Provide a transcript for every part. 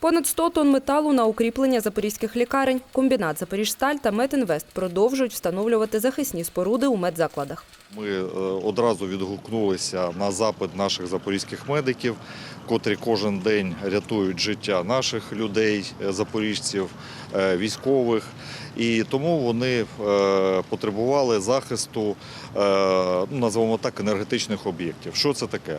Понад 100 тонн металу на укріплення запорізьких лікарень. Комбінат «Запоріжсталь» та «Метінвест» продовжують встановлювати захисні споруди у медзакладах. Ми е, одразу відгукнулися на запит наших запорізьких медиків, котрі кожен день рятують життя наших людей, е, запоріжців, е, військових. І тому вони е, потребували захисту, ну, називаємо так, енергетичних об'єктів. Що це таке?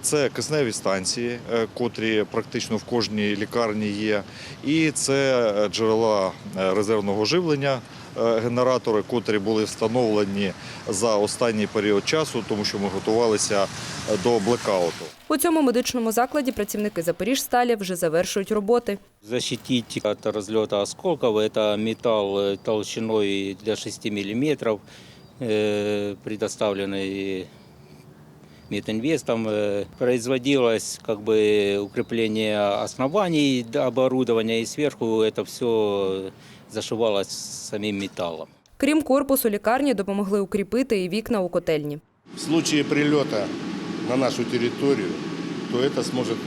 Це кисневі станції, котрі практично в кожній лікарні є, і це джерела резервного живлення генератори, котрі були встановлені за останній період часу, тому що ми готувалися е, до блекауту. У цьому медичному закладі працівники «Запоріжсталі» вже завершують роботи. Защитить от разлета осколков это металл э, толщиной для 6 миллиметров, э, предоставленный Метинвестом. Э, Производилось как бы укрепление оснований до оборудования и сверху это все зашивалось самим металлом. Крім корпусу лікарні, допомогли укріпити і вікна у котельні. В случае прилета на нашу территорию, то это сможет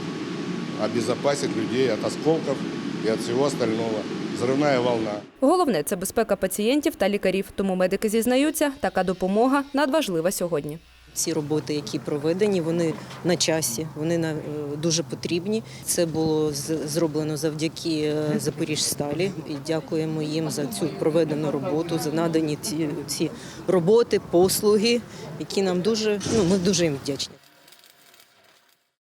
обезопасить людей от осколков и от всего остального. Взрывная волна. Головне – це безпека пацієнтів та лікарів. Тому медики зізнаються, така допомога надважлива сьогодні. Всі роботи, які проведені, вони на часі, вони е, дуже потрібні. Це було зроблено завдяки е, Запоріжсталі. І дякуємо їм за цю проведену роботу, за надані ці, ці роботи, послуги, які нам дуже ну ми дуже їм вдячні.